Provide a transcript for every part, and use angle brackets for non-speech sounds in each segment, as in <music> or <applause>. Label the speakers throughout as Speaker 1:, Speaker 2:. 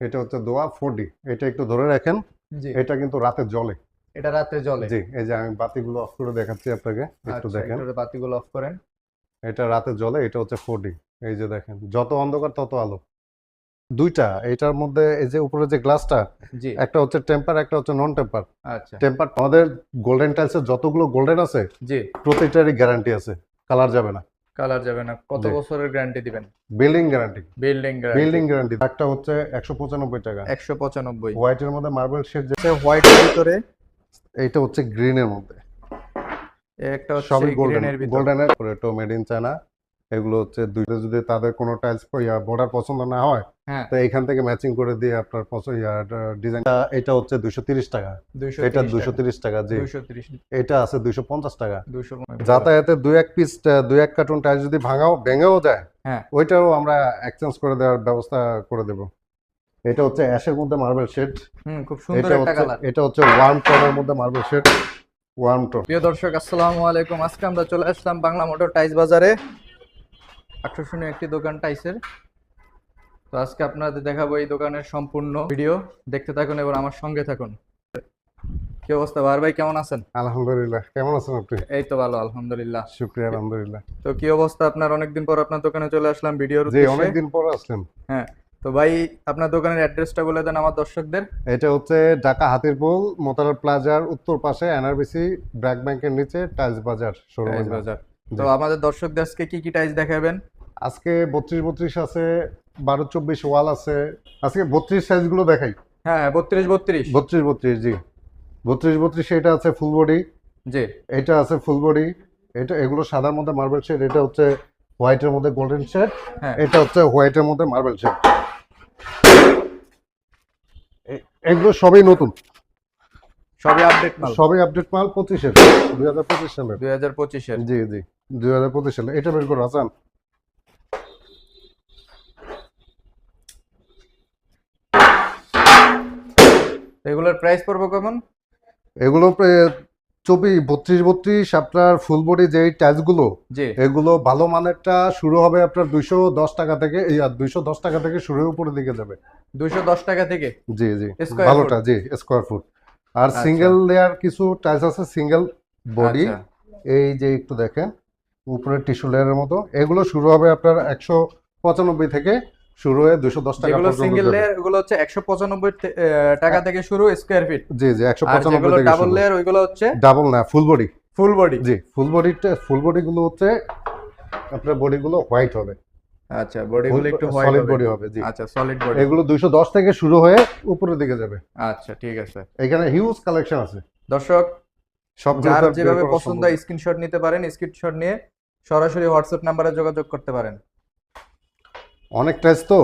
Speaker 1: এটা হচ্ছে দোয়া ফোর ডি এটা একটু ধরে রাখেন এটা কিন্তু রাতে জ্বলে।
Speaker 2: এটা রাতে জ্বলে।
Speaker 1: জি এই যে আমি বাতিগুলো অফ করে দেখাচ্ছি আপনাকে একটু
Speaker 2: আচ্ছা
Speaker 1: দেখেন।
Speaker 2: বাতিগুলো অফ করেন।
Speaker 1: এটা রাতে জ্বলে এটা হচ্ছে ফোর ডি এই যে দেখেন যত অন্ধকার তত আলো। দুইটা এটার মধ্যে এই যে উপরে যে গ্লাসটা
Speaker 2: জি।
Speaker 1: একটা হচ্ছে টেম্পার একটা হচ্ছে নন টেম্পার
Speaker 2: আচ্ছা।
Speaker 1: টেম্পার আমাদের গোল্ডেন টাইলসের যতগুলো গোল্ডেন আছে
Speaker 2: জি।
Speaker 1: প্রতিটারই গ্যারান্টি আছে কালার যাবে না।
Speaker 2: কালার যাবে না। কত বছরের গ্যারান্টি দিবেন?
Speaker 1: Building guarantee
Speaker 2: building
Speaker 1: building guarantee একটা হচ্ছে একশো পঁচানব্বই টাকা।
Speaker 2: একশো পঁচানব্বই।
Speaker 1: হোয়াইটের মধ্যে মার্বেল শেড হোয়াইট
Speaker 2: এর ভিতরে?
Speaker 1: এইটা হচ্ছে গ্রিন এর
Speaker 2: মধ্যে। একটা হচ্ছে
Speaker 1: গ্রিন গোল্ডেন
Speaker 2: ভিতরে। ভিতরে
Speaker 1: গোল্ডেনের পরে মেড ইন চায়না এগুলো হচ্ছে দুইটা যদি তাদের কোনো টাইলস বর্ডার পছন্দ না হয়
Speaker 2: হ্যাঁ।
Speaker 1: তো এখান থেকে ম্যাচিং করে দিয়ে আপনার পছন্দ ডিজাইন এটা হচ্ছে দুশো তিরিশ টাকা। এটা দুশো তিরিশ টাকা জি।
Speaker 2: দুইশো
Speaker 1: এটা আছে দুশো পঞ্চাশ টাকা। যাতায়াতে দুই এক পিস দুই এক কার্টুন টাইলস যদি ভাঙাও ভেঙেও যায়
Speaker 2: হ্যাঁ।
Speaker 1: ওইটাও আমরা এক্সচেঞ্জ করে দেওয়ার ব্যবস্থা করে দেব। এটা হচ্ছে অ্যাশের মধ্যে মার্বেল শেড
Speaker 2: হুম খুব সুন্দর
Speaker 1: এটা
Speaker 2: একটা
Speaker 1: হচ্ছে
Speaker 2: কালার
Speaker 1: এটা হচ্ছে ওয়ার্ম টোনের মধ্যে মার্বেল শেড ওয়ার্ম টোন
Speaker 2: প্রিয় দর্শক আসসালামু আলাইকুম। আজকে আমরা চলে আসলাম বাংলা মোটর টাইস বাজারে। আকর্ষণীয় একটি দোকান টাইসের। তো আজকে আপনাদের দেখাবো এই দোকানের সম্পূর্ণ ভিডিও। দেখতে থাকুন এবং আমার সঙ্গে থাকুন। কি অবস্থা? বার ভাই কেমন আছেন?
Speaker 1: আলহামদুলিল্লাহ। কেমন আছেন আপনি?
Speaker 2: এই তো ভালো আলহামদুলিল্লাহ।
Speaker 1: শুক্রিয়া আলহামদুলিল্লাহ।
Speaker 2: তো কি অবস্থা আপনার? অনেকদিন পর আপনার দোকানে চলে আসলাম ভিডিওর
Speaker 1: জি অনেকদিন পর আসলেন
Speaker 2: হ্যাঁ তো ভাই আপনার দোকানের অ্যাড্রেসটা বলে দেন আমার দর্শকদের।
Speaker 1: এটা হচ্ছে ঢাকা হাতিরপুল মোতারা প্লাজার উত্তর পাশে এনআরবিসি ব্র্যাক ব্যাংকের নিচে টাইলস বাজার শোরুম।
Speaker 2: বাজার। তো আমাদের দর্শকদের আজকে কি কি টাইস দেখাবেন?
Speaker 1: আজকে বত্রিশ বত্রিশ আছে বারো চব্বিশ ওয়াল আছে। আজকে বত্রিশ সাইজগুলো দেখাই।
Speaker 2: হ্যাঁ বত্রিশ বত্রিশ।
Speaker 1: বত্রিশ বত্রিশ জি। বত্রিশ বত্রিশ এটা আছে ফুল বডি
Speaker 2: জি।
Speaker 1: এটা আছে ফুল বডি এটা এগুলো সাদার মধ্যে মার্বেল শেড এটা হচ্ছে হোয়াইটের মধ্যে গোল্ডেন শেড
Speaker 2: হ্যাঁ।
Speaker 1: এটা হচ্ছে হোয়াইটের মধ্যে মার্বেল শেড এগুলো সবই নতুন।
Speaker 2: সবই আপডেট মাল।
Speaker 1: সবই আপডেট মাল পঁচিশের। দুই হাজার পঁচিশ সালের।
Speaker 2: দুই হাজার পঁচিশের।
Speaker 1: জি জি। দুই হাজার পঁচিশ সালে এটা বের করো হাসান।
Speaker 2: এগুলোর প্রাইস পড়ব কেমন
Speaker 1: এগুলো চব্বিশ বত্রিশ বত্রিশ আপনার ফুল বডি যেই টাইলসগুলো এগুলো ভালো মানেরটা শুরু হবে আপনার দুইশো দশ টাকা থেকে এই দুইশো দশ টাকা থেকে শুরু উপরের দিকে যাবে।
Speaker 2: দুইশো দশ টাকা থেকে?
Speaker 1: জি জি। ভালোটা জি স্কোয়ার ফুট আর
Speaker 2: আচ্ছা।
Speaker 1: সিঙ্গেল লেয়ার কিছু টাইলস আছে সিঙ্গেল বডি
Speaker 2: আচ্ছা,
Speaker 1: এই যে একটু দেখেন উপরে টিস্যু লেয়ারের মতো। এগুলো শুরু হবে আপনার একশো পঁচানব্বই থেকে শুরু হয়ে দুশো দশ টাকা
Speaker 2: যেগুলো
Speaker 1: পর্যন্ত
Speaker 2: সিঙ্গেল লেয়ার হচ্ছে একশো পঁচানব্বই টাকা থেকে শুরু স্কোয়ার ফিট
Speaker 1: জি জি
Speaker 2: ডাবল লেয়ার ওইগুলো হচ্ছে
Speaker 1: ডাবল না ফুল বডি
Speaker 2: ফুল বডি
Speaker 1: জি ফুল বডিটা ফুল বডি গুলো হচ্ছে আপনার বডি গুলো হোয়াইট হবে।
Speaker 2: আচ্ছা বডিগুলো একটু হোয়াইট
Speaker 1: সলিড বডি হবে জি।
Speaker 2: আচ্ছা সলিড বডি
Speaker 1: এগুলো দুইশো দশ থেকে শুরু হয়ে উপরের দিকে যাবে।
Speaker 2: আচ্ছা ঠিক আছে।
Speaker 1: এখানে হিউজ কালেকশন আছে।
Speaker 2: দর্শক
Speaker 1: সব
Speaker 2: যার যেভাবে পছন্দ স্ক্রিনশট নিতে পারেন স্ক্রিনশট নিয়ে সরাসরি হোয়াটসঅ্যাপ নাম্বারে যোগাযোগ করতে পারেন।
Speaker 1: অনেক টাইস তো।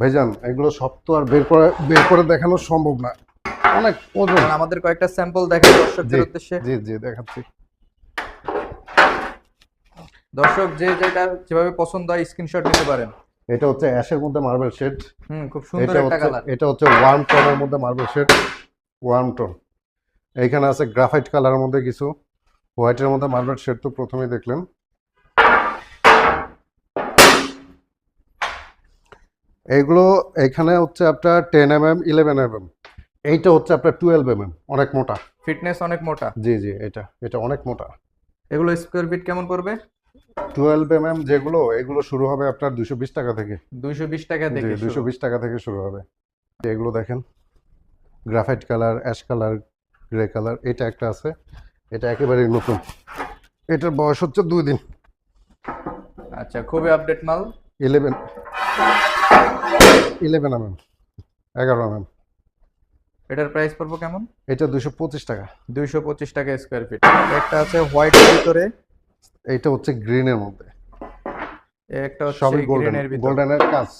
Speaker 1: ভাইজান এগুলো সব তো আর বের করে বের করে দেখানো সম্ভব না। অনেক ওজন।
Speaker 2: আমাদের কয়েকটা স্যাম্পল দেখেন দর্শকদের উদ্দেশ্যে।
Speaker 1: জি জি দেখাচ্ছি।
Speaker 2: দর্শক যে যেটা যেভাবে পছন্দ হয় স্ক্রিনশট নিতে পারেন।
Speaker 1: এটা হচ্ছে অ্যাশের মধ্যে মার্বেল শেড
Speaker 2: হুম খুব সুন্দর একটা কালার
Speaker 1: এটা হচ্ছে ওয়ার্ম টোনের মধ্যে মার্বেল শেড ওয়ার্ম টোন এখানে আছে গ্রাফাইট কালারের মধ্যে কিছু। হোয়াইটের মধ্যে মার্বেল শেড তো প্রথমেই দেখলেন। এইগুলো এখানে হচ্ছে আপনার ten M M eleven M M এইটা হচ্ছে আপনার টুয়েলভ এম এম অনেক মোটা।
Speaker 2: ফিটনেস অনেক মোটা।
Speaker 1: জি জি এটা এটা অনেক মোটা।
Speaker 2: এগুলো স্কোয়ার ফিট কেমন পড়বে?
Speaker 1: টুয়েলভ এম এম যেগুলো এগুলো শুরু হবে আপনার দুশো বিশ টাকা থেকে।
Speaker 2: দুইশো বিশ টাকা থেকে
Speaker 1: দুশো বিশ টাকা থেকে শুরু হবে। এগুলো দেখেন graphite colour ash colour grey colour এটা একটা আছে। এটা একেবারেই নতুন। এটার বয়স হচ্ছে দুই দিন।
Speaker 2: আচ্ছা খুবই আপডেট মাল।
Speaker 1: ইলেভেন ইলেভেন এম এম এগারো এম এম
Speaker 2: এটার প্রাইস পড়ব কেমন?
Speaker 1: এটা দুশো পঁচিশ টাকা।
Speaker 2: দুইশো পঁচিশ টাকা স্কোয়ার ফিট একটা আছে হোয়াইটের ভিতরে
Speaker 1: এইটা হচ্ছে গ্রিনের মধ্যে।
Speaker 2: একটা হচ্ছে
Speaker 1: সবই গোল্ডেন
Speaker 2: গ্রিনের ভিতরে।
Speaker 1: গোল্ডেনের কাজ।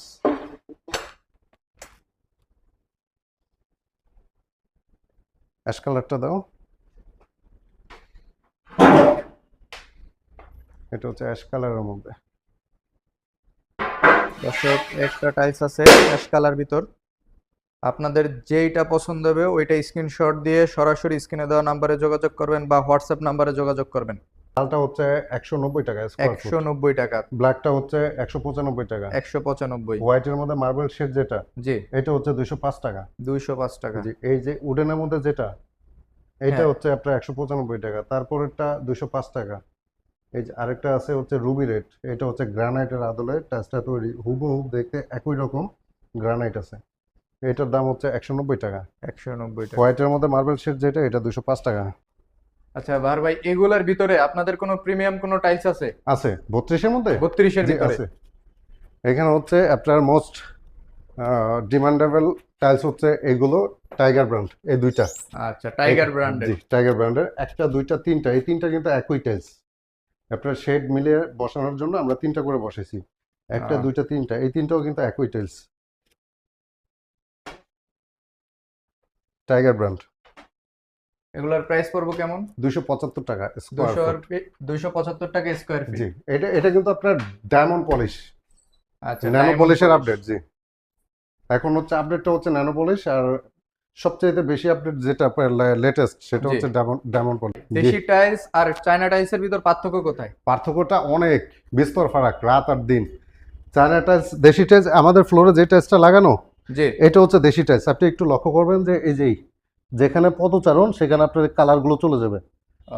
Speaker 1: অ্যাশ কালারটা দাও। এটা হচ্ছে অ্যাশ কালারের মধ্যে।
Speaker 2: দর্শক একটা টাইলস আছে অ্যাশ কালার ভিতর। আপনাদের যেইটা পছন্দ হবে ওইটা স্ক্রিনশট দিয়ে সরাসরি স্ক্রিনে দেওয়া নাম্বারে যোগাযোগ করবেন বা হোয়াটসঅ্যাপ নাম্বারে যোগাযোগ করবেন।
Speaker 1: লালটা হচ্ছে একশো নব্বই টাকা স্কোয়ার ফুট
Speaker 2: একশো নব্বই টাকা।
Speaker 1: ব্ল্যাকটা হচ্ছে একশো পঁচানব্বই টাকা।
Speaker 2: একশো পঁচানব্বই।
Speaker 1: হোয়াইটের মধ্যে মার্বেল শেড যেটা
Speaker 2: জি।
Speaker 1: এটা হচ্ছে দুইশো পাঁচ টাকা।
Speaker 2: দুইশো পাঁচ টাকা।
Speaker 1: জি এই যে উডেনের মধ্যে যেটা এটা
Speaker 2: হ্যাঁ।
Speaker 1: হচ্ছে আপনার একশো পঁচানব্বই টাকা তারপরেরটা দুইশো পাঁচ টাকা। এই যে আরেকটা আছে হচ্ছে রুবি রেট। এটা হচ্ছে গ্রানাইটের আদলে টাচটা তৈরি। হুবহু দেখতে একই রকম গ্রানাইট আছে। এটার দাম হচ্ছে একশো নব্বই টাকা।
Speaker 2: একশো নব্বই টাকা।
Speaker 1: হোয়াইটের মধ্যে মার্বেল শেড যেটা এটা দুশো পাঁচ টাকা।
Speaker 2: আচ্ছা বাহার ভাই এগুলার ভিতরে আপনাদের কোনো প্রিমিয়াম কোনো টাইলস আছে?
Speaker 1: আছে। বত্রিশের মধ্যে?
Speaker 2: বত্রিশের ভিতরে?
Speaker 1: আছে। এখানে হচ্ছে আপনার মোস্ট ডিমান্ডেবল টাইলস হচ্ছে এগুলো টাইগার ব্র্যান্ড এই দুইটা।
Speaker 2: আচ্ছা টাইগার ব্র্যান্ডের।
Speaker 1: জি টাইগার ব্র্যান্ডের। একটা দুইটা তিনটা এই তিনটা কিন্তু একই টাইলস। আপনার শেড মিলিয়ে বসানোর জন্য আমরা তিনটা করে বসেছি একটা দুইটা তিনটা। এই তিনটাও কিন্তু একই টাইলস টাইগার ব্র্যান্ড
Speaker 2: এগুলার প্রাইস পড়ব কেমন?
Speaker 1: দুইশো পঁচাত্তর টাকা স্কোয়ার
Speaker 2: দুশো পঁচাত্তর টাকা স্কোয়ার ফিট
Speaker 1: জি এটা এটা কিন্তু আপনার ডায়মন্ড পলিশ
Speaker 2: আচ্ছা
Speaker 1: ন্যানো পলিশের আপডেট জি। এখন হচ্ছে আপডেটটা হচ্ছে ন্যানো পলিশ আর সবচেয়ে বেশি আপডেট যেটা লেটেস্ট সেটা। হচ্ছে ডায়মন্ড পলিশ
Speaker 2: দেশি টাইলস আর চায়না টাইলসের ভিতর পার্থক্য কোথায়?
Speaker 1: পার্থক্যটা অনেক বিস্তর ফারাক রাত আর দিন। চায়না টাইলস দেশি টাইলস আমাদের ফ্লোরে যে টাইলসটা লাগানো
Speaker 2: জি।
Speaker 1: এটা হচ্ছে দেশি টাইলস আপনি একটু লক্ষ্য করবেন যে এই যেই যেখানে পদচারণ সেখানে আপনার কালারগুলো চলে যাবে।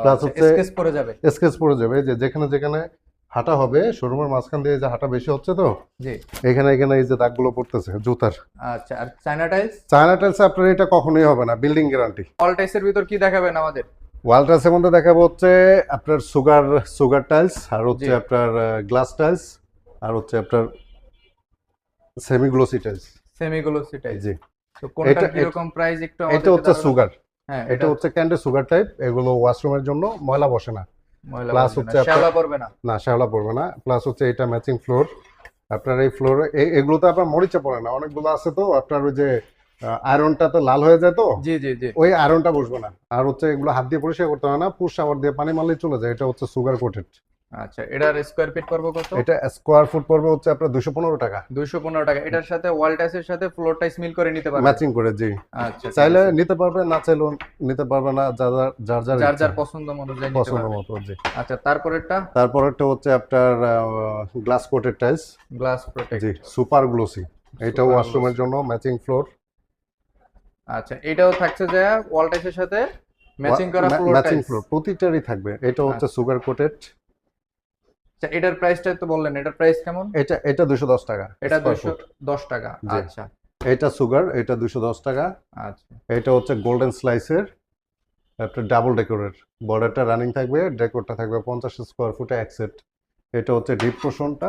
Speaker 1: Plus হচ্ছে-
Speaker 2: স্কেচ পড়ে যাবে।
Speaker 1: স্কেচ পড়ে যাবে। যে যেখানে যেখানে হাঁটা হবে। শোরুমের মাঝখান দিয়ে যে হাঁটা বেশি হচ্ছে তো?
Speaker 2: জি।
Speaker 1: এখানে এখানে এই যে দাগগুলো পড়তেছে জুতার।
Speaker 2: আচ্ছা আর চায়না টাইলস?
Speaker 1: চায়না টাইলস আপনার এটা কখনোই হবে না বিল্ডিং গ্যারান্টি।
Speaker 2: অল টাইলসের ভিতর কি দেখাবেন আমাদের?
Speaker 1: ওয়াল টাইলসের মধ্যে দেখাবো হচ্ছে আপনার সুগার সুগার টাইলস আর হচ্ছে আপনার গ্লাস টাইলস আর হচ্ছে আপনার semi glossy tiles.
Speaker 2: Semi glossy tiles.
Speaker 1: জি।
Speaker 2: তো কোনটার
Speaker 1: এটা-
Speaker 2: কি রকম প্রাইস একটু
Speaker 1: এটা হচ্ছে সুগার।
Speaker 2: হ্যাঁ
Speaker 1: এটা হচ্ছে ক্যান্ডে সুগার টাইপ এগুলো ওয়াশরুমের জন্য ময়লা বসে না।
Speaker 2: না,
Speaker 1: হচ্ছে
Speaker 2: শ্যাওলা পড়বে না।
Speaker 1: না শ্যাওলা পড়বে না। প্লাস হচ্ছে এটা ম্যাচিং ফ্লোর আপনার এই ফ্লোরে এগুলোতে আপনার মরিচা পড়ে না। অনেকগুলো আছে তো আপনার ওই যে আয়রনটা তো লাল হয়ে যায় তো?
Speaker 2: জি জি জি।
Speaker 1: ওই আয়রনটা বসবে না। আর হচ্ছে এগুলো হাত দিয়ে পরিষ্কার করতে হয় না। পুশ শাওয়ার দিয়ে পানি মারলেই চলে যায়। এটা হচ্ছে সুগার কোটেড
Speaker 2: আচ্ছা এটার স্কোয়ার ফিট পড়বে কত?
Speaker 1: এটা স্কোয়ার ফুট পড়বে হচ্ছে আপনার দুশো পনেরো টাকা।
Speaker 2: দুইশো পনেরো টাকা। এটার সাথে ওয়াল টাইলসের সাথে ফ্লোর টাইলস মিল করে নিতে পারবে
Speaker 1: ম্যাচিং করে জি।
Speaker 2: আচ্ছা
Speaker 1: চাইলে নিতে পারবে না চাইলেও নিতে পারবে না যার যার যার যার
Speaker 2: যার পছন্দ অনুযায়ী নিতে
Speaker 1: পছন্দ মতো জি।
Speaker 2: আচ্ছা তারপরেরটা?
Speaker 1: তারপরেরটা হচ্ছে আপনার glass coated tiles
Speaker 2: glass protect
Speaker 1: জি সুপার গ্লোসি
Speaker 2: Super
Speaker 1: ওয়াশরুমের জন্য ম্যাচিং ফ্লোর
Speaker 2: আচ্ছা এটাও থাকছে যে ওয়াল টাইলসের সাথে ম্যাচিং করা ফ্লোর
Speaker 1: ম্যাচিং ফ্লোর প্রতিটারই থাকবে। এটা হচ্ছে সুগার কোটেড
Speaker 2: আচ্ছা এটার প্রাইসটা তো বললেন এটার প্রাইস কেমন?
Speaker 1: এটা এটা দুশো দশ টাকা
Speaker 2: এটা
Speaker 1: square
Speaker 2: দুশো
Speaker 1: foot।
Speaker 2: দশ টাকা আচ্ছা।
Speaker 1: এটা সুগার এটা দুশো দশ টাকা।
Speaker 2: আচ্ছা।
Speaker 1: এটা হচ্ছে গোল্ডেন স্লাইসের একটা ডাবল ডেকোরের বর্ডারটা রানিং থাকবে ডেকোরটা থাকবে পঞ্চাশ স্কোয়ার ফুটে এক সেট এটা হচ্ছে ডিপ পোর্শনটা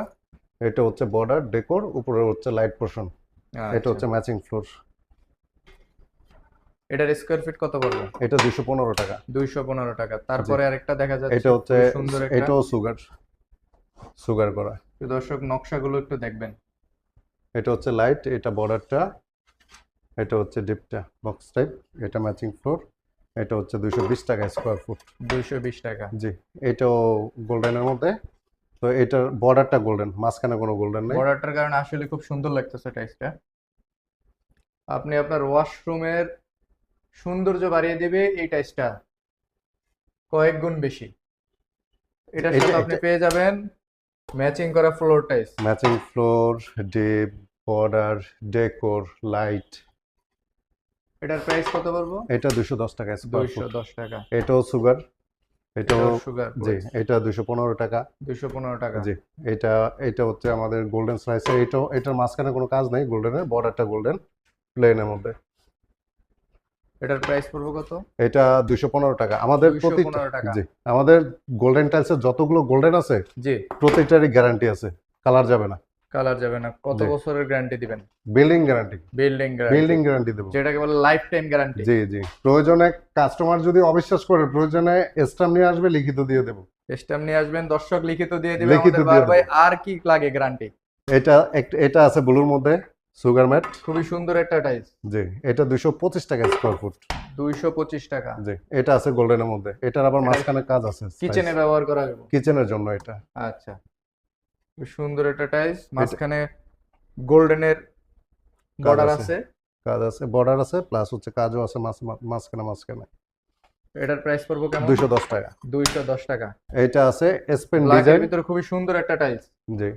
Speaker 1: এটা হচ্ছে বর্ডার ডেকোর উপরে হচ্ছে লাইট পোর্শন এটা
Speaker 2: আচ্ছা।
Speaker 1: হচ্ছে ম্যাচিং ফ্লোর
Speaker 2: এটার স্কোয়ার ফিট কত পড়বে?
Speaker 1: এটা দুশো পনেরো টাকা।
Speaker 2: দুইশো পনেরো টাকা। তারপরে আরেকটা দেখা যাচ্ছে
Speaker 1: এটা হচ্ছে
Speaker 2: সুন্দর
Speaker 1: এটাও সুগার সুগার করা।
Speaker 2: দর্শক নকশাগুলো একটু দেখবেন।
Speaker 1: এটা হচ্ছে লাইট এটা বর্ডারটা এটা হচ্ছে ডিপটা বক্স টাইপ এটা ম্যাচিং ফ্লোর এটা হচ্ছে দুশো বিশ টাকা স্কোয়ার ফুট
Speaker 2: দুইশো বিশ টাকা।
Speaker 1: জি এটাও গোল্ডেনের মধ্যে। তো এটার বর্ডারটা গোল্ডেন মাঝখানে কোনো গোল্ডেন নেই।
Speaker 2: বর্ডারটার কারণে আসলে খুব সুন্দর লাগতেছে টাইসটা আপনি আপনার ওয়াশরুমের সৌন্দর্য বাড়িয়ে দেবে এই টাইসটা কয়েক গুণ বেশি। এটার
Speaker 1: এটা-
Speaker 2: সাথে আপনি পেয়ে যাবেন ম্যাচিং করা floor tiles
Speaker 1: matching floor dip border decor light
Speaker 2: এটার প্রাইস কত বলব?
Speaker 1: এটা দুশো দশ টাকা স্কোয়ার
Speaker 2: দুইশো
Speaker 1: ফুট
Speaker 2: দশ টাকা।
Speaker 1: এটাও সুগার এটাও
Speaker 2: সুগার
Speaker 1: জি এটা দুশো পনেরো টাকা।
Speaker 2: দুইশো পনেরো টাকা।
Speaker 1: জি এটা এটা হচ্ছে আমাদের গোল্ডেন স্লাইসের এটাও এটার মাঝখানে কোনো কাজ নেই গোল্ডেনের বর্ডারটা গোল্ডেন প্লেনের মধ্যে।
Speaker 2: এটার প্রাইস পড়বে কত?
Speaker 1: এটা দুশো পনেরো টাকা। আমাদের
Speaker 2: 215 টাকা।
Speaker 1: জি আমাদের গোল্ডেন টাইলসের যতগুলো গোল্ডেন আছে
Speaker 2: জি।
Speaker 1: প্রত্যেকটারই গ্যারান্টি আছে। কালার যাবে না।
Speaker 2: কালার যাবে না। কত বছরের গ্যারান্টি দিবেন?
Speaker 1: Building guarantee
Speaker 2: building
Speaker 1: building
Speaker 2: guarantee
Speaker 1: দেবো।
Speaker 2: যেটাকে বলে লাইফ টাইম গ্যারান্টি
Speaker 1: জি জি। প্রয়োজনে কাস্টমার যদি অবিশ্বাস করে প্রয়োজনে স্টাম্প নিয়ে আসবে লিখিত দিয়ে দেবো।
Speaker 2: স্ট্যাম্প নিয়ে আসবেন দর্শক লিখিত দিয়ে দিবে আমাদের ভাই। আর কি লাগে গ্যারান্টি
Speaker 1: এটা এটা আছে ব্লুর মধ্যে। Sugar matte?
Speaker 2: খুবই সুন্দর একটা টাইলস
Speaker 1: জি এটা দুশো পঁচিশ টাকা স্কোয়ার ফুট
Speaker 2: দুইশো পঁচিশ টাকা।
Speaker 1: জি এটা আছে গোল্ডেনের মধ্যে। এটার আবার মাঝখানে কাজ আছে
Speaker 2: কিচেনে ব্যবহার করা যাবে।
Speaker 1: কিচেনের জন্য এটা।
Speaker 2: আচ্ছা। খুব সুন্দর একটা টাইলস মাঝখানে গোল্ডেনের বর্ডার
Speaker 1: আছে। কাজ আছে বর্ডার আছে প্লাস হচ্ছে কাজও আছে মাঝ- মাঝখানে মাঝখানে।
Speaker 2: এটার প্রাইস পড়ব কেমন?
Speaker 1: দুইশো দশ টাকা।
Speaker 2: দুইশো দশ টাকা।
Speaker 1: এটা আছে স্পেন ডিজাইন
Speaker 2: ভিতরে খুবই সুন্দর একটা টাইলস
Speaker 1: জি।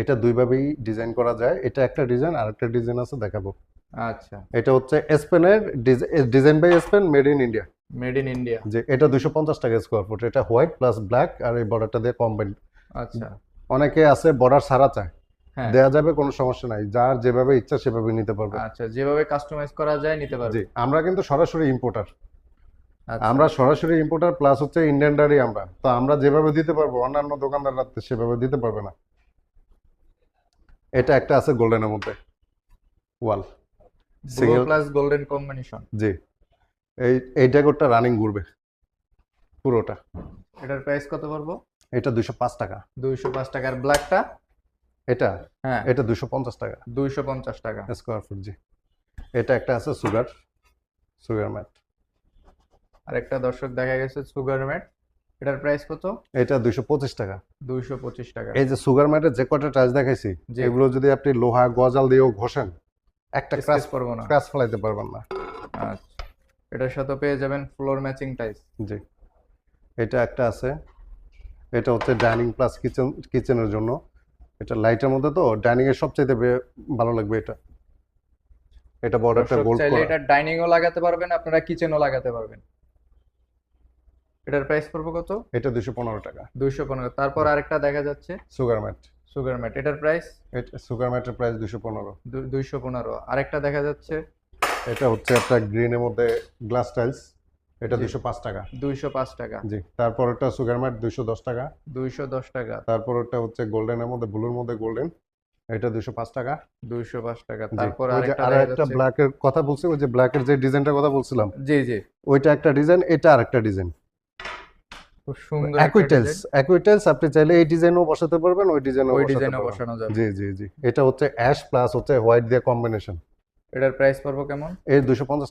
Speaker 1: এটা দুইভাবেই ডিজাইন করা যায়। এটা একটা ডিজাইন আর একটা ডিজাইন আছে দেখাবো।
Speaker 2: আচ্ছা।
Speaker 1: এটা হচ্ছে স্পেনের design by Spain made in India
Speaker 2: made in India
Speaker 1: যে এটা দুশো পঞ্চাশ টাকা স্কোয়ার ফুট এটা হোয়াইট প্লাস ব্ল্যাক আর এই বর্ডারটা দিয়ে কম্বাইন
Speaker 2: আচ্ছা।
Speaker 1: অনেকে আছে বর্ডার সারা চায়।
Speaker 2: হ্যাঁ।
Speaker 1: দেয়া যাবে কোনো সমস্যা নাই। যার যেভাবে ইচ্ছা সেভাবে নিতে পারবে।
Speaker 2: আচ্ছা যেভাবে কাস্টমাইজ করা যায় নিতে পারবে।
Speaker 1: জি আমরা কিন্তু সরাসরি ইম্পোর্টার
Speaker 2: আচ্ছা,
Speaker 1: আমরা সরাসরি ইম্পোর্টার প্লাস হচ্ছে ইন্ডিয়ানরারই আমরা। তো আমরা যেভাবে দিতে পারব অন্যান্য দোকানদাররা সেভাবে দিতে পারবে না। এটা একটা আছে গোল্ডেনের মধ্যে। Wall. single-
Speaker 2: plus golden combination.
Speaker 1: জি। এই এই ডেকোরটা রানিং ঘুরবে। পুরোটা।
Speaker 2: এটার প্রাইস কত পড়ব?
Speaker 1: এটা দুশো পাঁচ টাকা।
Speaker 2: দুইশো পাঁচ টাকার ব্ল্যাকটা?
Speaker 1: এটা?
Speaker 2: হ্যাঁ।
Speaker 1: এটা দুশো পঞ্চাশ টাকা।
Speaker 2: দুইশো পঞ্চাশ টাকা।
Speaker 1: স্কোয়ার ফুট জি। এটা একটা আছে সুগার। Sugar mat.
Speaker 2: আরেকটা দর্শক দেখা গেছে সুগার ম্যাট। এটার প্রাইস কত?
Speaker 1: এটা দুশো পঁচিশ টাকা।
Speaker 2: দুইশো পঁচিশ টাকা।
Speaker 1: এই যে সুগার ম্যাটের যে কটা টাচ দেখাইছি
Speaker 2: জি।
Speaker 1: এগুলো যদি আপনি লোহা গজাল দিয়েও ঘষেন একটা
Speaker 2: স্ক্র্যাচ করব না।
Speaker 1: ক্রাশ ফেলাইতে পারবেন না।
Speaker 2: আচ্ছা। এটার সাথে পেয়ে যাবেন ফ্লোর ম্যাচিং টাইলস
Speaker 1: জি। এটা একটা আছে। এটা হচ্ছে ডাইনিং প্লাস কিচেন কিচেনের জন্য। এটা লাইটের মধ্যে তো ডাইনিং এর সবচেয়ে ভালো লাগবে এটা। এটা বর্ডারটা গোল্ড
Speaker 2: চাইলে
Speaker 1: করা
Speaker 2: এটা ডাইনিংও লাগাতে পারবেন আপনারা কিচেনও লাগাতে পারবেন। এটার প্রাইস পড়ব কত?
Speaker 1: এটা দুশো পনেরো টাকা।
Speaker 2: দুইশো পনেরো। তারপর আরেকটা দেখা যাচ্ছে।
Speaker 1: সুগার ম্যাট
Speaker 2: সুগার ম্যাট এটার প্রাইস
Speaker 1: সুগার ম্যাটের প্রাইস দুশো পনেরো।
Speaker 2: দুইশো পনেরো। আরেকটা দেখা যাচ্ছে।
Speaker 1: এটা হচ্ছে একটা গ্রিনের মধ্যে গ্লাস টাইলস এটা
Speaker 2: জি।
Speaker 1: দুশো পাঁচ টাকা।
Speaker 2: দুইশো পাঁচ টাকা।
Speaker 1: জি। তারপর একটা সুগার ম্যাট দুশো দশ টাকা।
Speaker 2: দুইশো দশ টাকা।
Speaker 1: তারপর ওটা হচ্ছে গোল্ডেনের মধ্যে ব্লুর মধ্যে গোল্ডেন এটা দুশো পাঁচ টাকা।
Speaker 2: দুইশো পাঁচ টাকা। তারপর আরেকটা
Speaker 1: আর একটা
Speaker 2: যাচ্ছে।
Speaker 1: ব্ল্যাকের কথা বলছি ওই যে ব্ল্যাকের যে ডিজাইনটার কথা বলছিলাম।
Speaker 2: জি জি।
Speaker 1: ওইটা একটা ডিজাইন এটা আরেকটা ডিজাইন
Speaker 2: খুব সুন্দর
Speaker 1: একই টাইলস আপনি চাইলে এই ডিজাইনও বসাতে পারবেন ওই ডিজাইনও
Speaker 2: ওই ডিজাইনও বসানো যাবে।
Speaker 1: জি জি জি। এটা হচ্ছে অ্যাশ প্লাস হচ্ছে হোয়াইট দিয়ে কম্বিনেশন
Speaker 2: এটার প্রাইস পড়ব কেমন?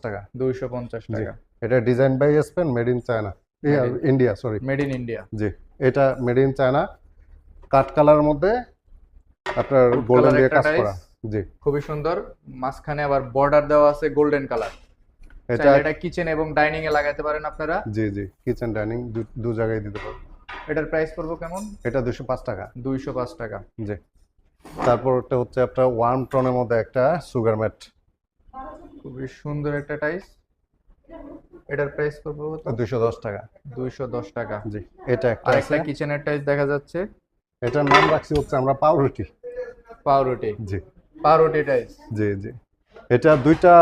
Speaker 1: টাকা।
Speaker 2: দুইশো পঞ্চাশ
Speaker 1: জি।
Speaker 2: টাকা।
Speaker 1: এটা design by Spain made in China India sorry
Speaker 2: made in India
Speaker 1: জি। এটা মেড ইন চায়না কালার মধ্যে আপনার গোল্ডেন দিয়ে কাজ করা। জি।
Speaker 2: খুবই সুন্দর। মাঝখানে আবার বর্ডার দেওয়া আছে গোল্ডেন কালার
Speaker 1: এটা
Speaker 2: এটা কিচেন এবং ডাইনিং এ লাগাতে পারেন আপনারা।
Speaker 1: জি জি কিচেন ডাইনিং দু জায়গায় দিতে পারব।
Speaker 2: এটার প্রাইস পড়ব কেমন?
Speaker 1: এটা দুশো পাঁচ টাকা।
Speaker 2: দুইশো পাঁচ টাকা।
Speaker 1: জি। তারপর ওটা হচ্ছে আপনার ওয়ান টনের মধ্যে একটা সুগার ম্যাট
Speaker 2: খুবই সুন্দর একটা টাইস এটার প্রাইস পড়ব
Speaker 1: দুশো দশ টাকা।
Speaker 2: দুইশো দশ টাকা।
Speaker 1: জি এটা একটা
Speaker 2: একটা কিচেনের টাইস দেখা যাচ্ছে।
Speaker 1: এটার নাম রাখছি হচ্ছে আমরা পাউরুটি।
Speaker 2: পাউরুটি।
Speaker 1: জি।
Speaker 2: পাউরুটি টাইস
Speaker 1: জি জি। এটা দুইটা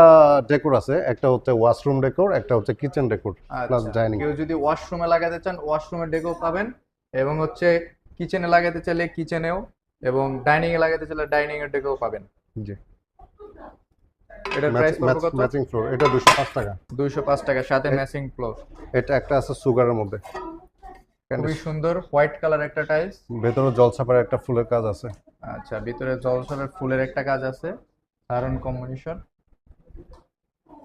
Speaker 1: ডেকোর আছে একটা হচ্ছে ওয়াশরুম ডেকোর একটা হচ্ছে কিচেন ডেকোর প্লাস ডাইনিং
Speaker 2: কেউ যদি ওয়াশরুমে লাগাতে চান ওয়াশরুমে ডেকেও পাবেন এবং হচ্ছে কিচেনে লাগাতে চাইলে কিচেনেও এবং ডাইনিং এ লাগাতে চাইলে ডাইনিং এর ডেকেও পাবেন।
Speaker 1: জি।
Speaker 2: এটার প্রাইস কত
Speaker 1: ম্যাচিং ফ্লোর এটা দুশো পাঁচ টাকা।
Speaker 2: দুইশো পাঁচ টাকা সাথে ম্যাচিং ফ্লোর
Speaker 1: এটা একটা আছে সুগারের মধ্যে।
Speaker 2: খুবই সুন্দর হোয়াইট কালার একটা টাইলস
Speaker 1: ভেতরে জল ছাপার একটা ফুলের কাজ আছে।
Speaker 2: আচ্ছা ভিতরে জলছলের ফুলের একটা কাজ আছে। দারুণ কম্বিনেশন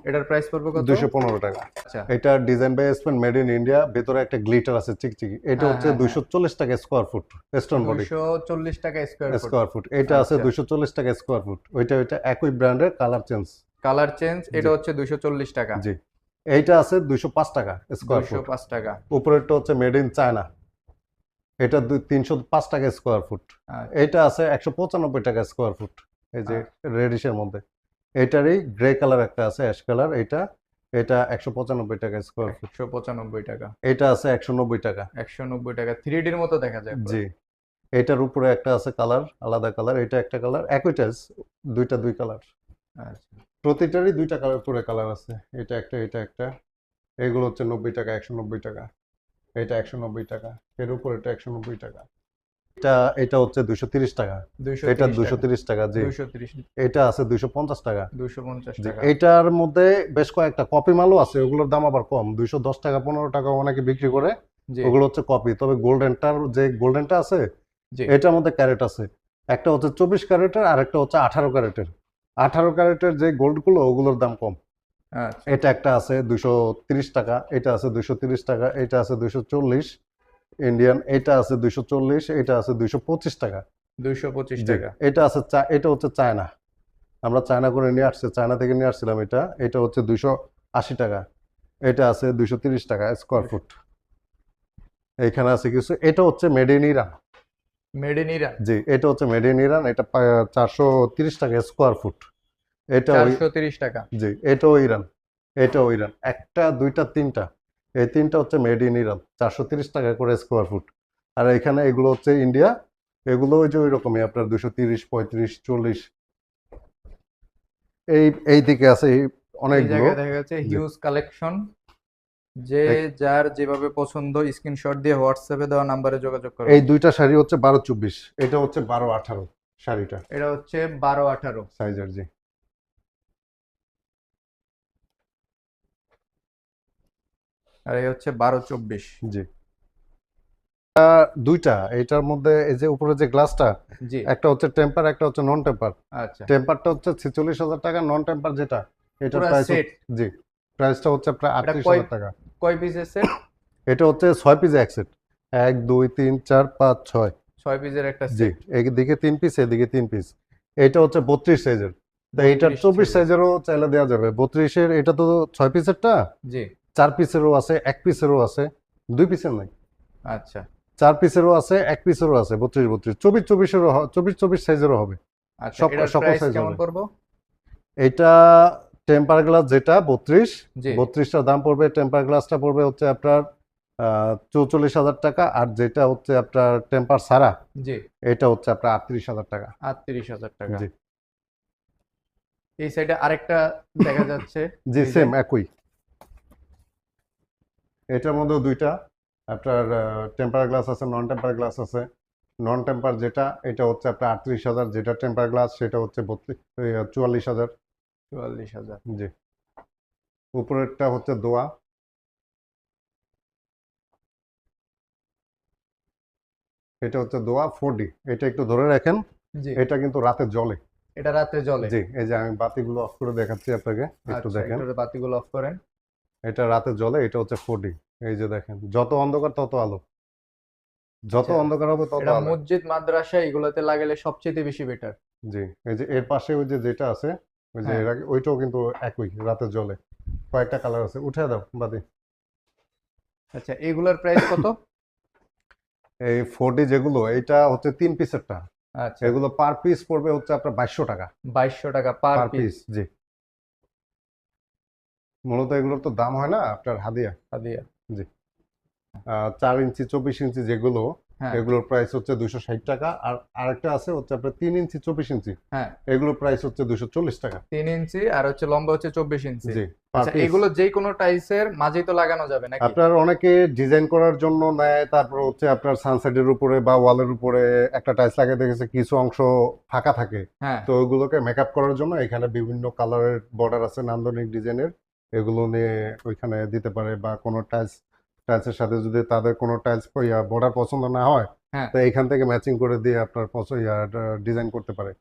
Speaker 2: এটার প্রাইস পড়বে কত?
Speaker 1: দুশো পনেরো টাকা।
Speaker 2: আচ্ছা।
Speaker 1: এটা design by Spain made in India ভেতরে একটা গ্লিটার আছে চিকচিকি। এটা
Speaker 2: হ্যাঁ,
Speaker 1: হচ্ছে
Speaker 2: হ্যাঁ,
Speaker 1: দুইশো চল্লিশ টাকা স্কোয়ার ফুট স্টোন বডি
Speaker 2: দুইশো চল্লিশ টাকা স্কোয়ার ফুট
Speaker 1: স্কোয়ার ফুট এটা আছে
Speaker 2: আচ্ছা।
Speaker 1: দুইশো চল্লিশ টাকা স্কোয়ার ফুট ওইটা ওইটা একই ব্র্যান্ডের কালার চেঞ্জ
Speaker 2: কালার চেঞ্জ এটা হচ্ছে দুইশো চল্লিশ টাকা।
Speaker 1: জি। এইটা আছে দুইশো পাঁচ টাকা স্কোয়ার ফুট
Speaker 2: পাঁচ টাকা।
Speaker 1: উপরেরটা হচ্ছে মেড ইন চায়না এটা দুই তিনশো পাঁচ টাকা স্কোয়ার ফুট
Speaker 2: আচ্ছা,
Speaker 1: এটা আছে একশো পঁচানব্বই টাকা স্কোয়ার ফুট এই যে রেডিশের মধ্যে। এটারই গ্রে কালার একটা আছে অ্যাশ কালার। এটা এটা একশো পঁচানব্বই টাকা স্কোয়ার ফুট
Speaker 2: একশো পঁচানব্বই টাকা।
Speaker 1: এটা আছে একশো নব্বই টাকা।
Speaker 2: একশো নব্বই টাকা। থ্রি ডির মতো দেখা যায়
Speaker 1: জি। এটার উপরে একটা আছে কালার আলাদা কালার। এটা একটা কালার। একই টাইলস দুইটা দুই কালার।
Speaker 2: আচ্ছা।
Speaker 1: প্রতিটারই দুইটা কালার করে কালার আছে। এটা একটা এটা একটা। এগুলো হচ্ছে নব্বই টাকা একশো নব্বই টাকা। এটা একশো নব্বই টাকা। এর উপর এটা একশো নব্বই টাকা। এটা এটা হচ্ছে দুশো তিরিশ টাকা। এটা দুশো তিরিশ টাকা জি। এটা আছে দুশো পঞ্চাশ টাকা। এইটার মধ্যে বেশ কয়েকটা কপি মালও আছে ওগুলোর দাম আবার কম। দুইশো দশ টাকা পনেরো টাকা অনেকে বিক্রি করে। ওগুলো হচ্ছে কপি। তবে গোল্ডেনটার যে গোল্ডেনটা আছে এটার মধ্যে ক্যারেট আছে। একটা হচ্ছে চব্বিশ ক্যারেটের আর একটা হচ্ছে আঠারো ক্যারেটের। আঠারো ক্যারেটের যে গোল্ডগুলো ওগুলোর দাম কম।
Speaker 2: আচ্ছা।
Speaker 1: এটা একটা আছে দুশো তিরিশ টাকা এটা আছে দুশো তিরিশ টাকা এটা আছে দুশো চল্লিশ। ইন্ডিয়ান এটা আছে দুইশো চল্লিশ এটা আছে দুইশো পঁচিশ টাকা।
Speaker 2: দুইশো পঁচিশ টাকা।
Speaker 1: এটা আছে এটা হচ্ছে চায়না। আমরা চায়না করে নিয়ে আসছি চায়না থেকে নিয়ে আসছিলাম এটা এটা হচ্ছে দুইশো আশি টাকা। এটা আছে দুইশো তিরিশ টাকা স্কোয়ার ফুট এইখানে আছে কিছু এটা হচ্ছে made in Iran
Speaker 2: made in Iran
Speaker 1: জি এটা হচ্ছে মেড ইন ইরান এটা চারশো তিরিশ টাকা স্কোয়ার ফুট এটা
Speaker 2: চারশো তিরিশ টাকা।
Speaker 1: জি এটাও ইরান এটাও ইরান একটা দুইটা তিনটা। এই তিনটা হচ্ছে মেড ইন ইরান চারশো তিরিশ টাকা করে স্কোয়ার ফুট আর এখানে এগুলো হচ্ছে ইন্ডিয়া এগুলো ওই যে ওই রকমই আপনার দুশো তিরিশ পঁয়ত্রিশ চল্লিশ। এই এই দিকে আছে এই
Speaker 2: জায়গায় দেখা যাচ্ছে হিউজ কালেকশন যে যার যেভাবে পছন্দ স্ক্রিনশট দিয়ে হোয়াটসঅ্যাপে দেওয়া নাম্বারে যোগাযোগ করো।
Speaker 1: এই দুইটা শাড়ি হচ্ছে বারো চব্বিশ এটা হচ্ছে বারো আঠারো শাড়িটা।
Speaker 2: এটা হচ্ছে বারো আঠারো।
Speaker 1: সাইজের জি।
Speaker 2: আর এই হচ্ছে বারো চব্বিশ।
Speaker 1: জি। দুইটা এটার মধ্যে এই যে উপরে যে গ্লাসটা একটা হচ্ছে টেম্পার একটা হচ্ছে নন টেম্পার
Speaker 2: আচ্ছা।
Speaker 1: টেম্পারটা হচ্ছে ছেচল্লিশ হাজার টাকা নন টেম্পার যেটা এটার প্রাইস জি প্রাইসটা হচ্ছে প্রায় আটত্রিশ হাজার টাকা।
Speaker 2: কয় পিসের সেট
Speaker 1: এটা হচ্ছে ছয় পিস এক সেট এক দুই তিন চার পাঁচ ছয়।
Speaker 2: ছয় পিসের একটা
Speaker 1: জি এদিকে তিন পিস এদিকে তিন পিস এটা হচ্ছে বত্রিশ সাইজের তো এইটার চব্বিশ। সাইজেরও চাইলে দেওয়া যাবে। বত্রিশের এটা তো ছয় পিসেরটা
Speaker 2: জি।
Speaker 1: চার পিসেরও আছে এক পিসেরও আছে দুই পিসের নাই।
Speaker 2: আচ্ছা।
Speaker 1: চার পিসেরও আছে এক পিসেরও আছে বত্রিশ বত্রিশ। চব্বিশ চব্বিশেরও চব্বিশ চব্বিশ সাইজেরও হবে।
Speaker 2: আচ্ছা
Speaker 1: সব- সকল হবে। এটা টেম্পার গ্লাস যেটা বত্রিশ বত্রিশটার দাম পড়বে টেম্পার গ্লাসটা পড়বে হচ্ছে আপনার চৌচল্লিশ হাজার টাকা আর যেটা হচ্ছে আপনার টেম্পার সারা
Speaker 2: জি।
Speaker 1: এটা হচ্ছে আপনার আটত্রিশ হাজার টাকা।
Speaker 2: আটত্রিশ হাজার টাকা।
Speaker 1: জি।
Speaker 2: এই সাইডে আরেকটা দেখা যাচ্ছে।
Speaker 1: জি সেম একই। এটার মধ্যেও দুইটা। আপনার টেম্পার গ্লাস আছে নন টেম্পার গ্লাস আছে। নন টেম্পার যেটা এটা হচ্ছে আপনার আটত্রিশ হাজার। যেটা টেম্পার গ্লাস সেটা হচ্ছে বত্রিশ চুয়াল্লিশ হাজার।
Speaker 2: চুয়াল্লিশ হাজার।
Speaker 1: জি। উপরেরটা হচ্ছে দোয়া। এটা হচ্ছে দোয়া ফোর ডি এটা একটু ধরে রাখেন। এটা কিন্তু রাতে জ্বলে।
Speaker 2: এটা রাতে জ্বলে।
Speaker 1: জি এই যে আমি বাতিগুলো অফ করে দেখাচ্ছি আপনাকে একটু
Speaker 2: আচ্ছা
Speaker 1: দেখেন।
Speaker 2: বাতিগুলো অফ করেন।
Speaker 1: এটা রাতে জ্বলে এটা হচ্ছে ফোডি। এই যে দেখেন যত অন্ধকার তত আলো। যত
Speaker 2: আচ্ছা,
Speaker 1: অন্ধকার হবে তত আলো।
Speaker 2: মসজিদ মাদ্রাসা এগুলোতে লাগালে সবচেয়ে বেশি বেটার
Speaker 1: জি এই যে এর পাশে ওই যে যেটা আছে ওই যে
Speaker 2: হ্যাঁ।
Speaker 1: ওইটাও কিন্তু একই রাতে জ্বলে। কয়েকটা কালার আছে উঠে দাও বাতি
Speaker 2: আচ্ছা এগুলোর প্রাইস কত? <coughs>
Speaker 1: এই ফোর ডি যেগুলো এটা হচ্ছে তিন পিসেরটা
Speaker 2: আচ্ছা।
Speaker 1: এগুলো পার পিস পড়বে হচ্ছে আপনার বাইশশো টাকা।
Speaker 2: বাইশশো টাকা পার পিস
Speaker 1: জি। মূলত এগুলোর তো দাম হয় না আপনার হাদিয়া?
Speaker 2: দিয়া
Speaker 1: আহ, চার ইঞ্চি চব্বিশ ইঞ্চি যেগুলো
Speaker 2: হ্যাঁ।
Speaker 1: এগুলোর প্রাইস হচ্ছে দুশো ষাট টাকা। আর আরেকটা আছে হচ্ছে আপনার তিন ইঞ্চি চব্বিশ ইঞ্চি।
Speaker 2: হ্যাঁ।
Speaker 1: এগুলোর প্রাইস হচ্ছে দুশো চল্লিশ টাকা।
Speaker 2: তিন ইঞ্চি আর হচ্ছে লম্বা হচ্ছে চব্বিশ ইঞ্চি।
Speaker 1: জি
Speaker 2: আচ্ছা এগুলো যে কোনো টাইলসের মাঝেই তো লাগানো যাবে নাকি?
Speaker 1: আপনার অনেকে ডিজাইন করার জন্য নেয় তারপর হচ্ছে আপনার সানসেটের উপরে বা ওয়ালের উপরে একটা টাইলস লাগিয়ে দেখেছে কিছু অংশ ফাঁকা থাকে।
Speaker 2: হ্যাঁ।
Speaker 1: তো ওইগুলোকে মেকআপ করার জন্য এখানে বিভিন্ন কালারের বর্ডার আছে নান্দনিক ডিজাইনের এগুলো নিয়ে ওইখানে দিতে পারে বা কোনো টাইলস টাইলসের সাথে যদি তাদের কোনো টাইলস বর্ডার পছন্দ না হয়
Speaker 2: হ্যাঁ।
Speaker 1: তো এখান থেকে ম্যাচিং করে দিয়ে আপনার পছন্দ ডিজাইন করতে পারে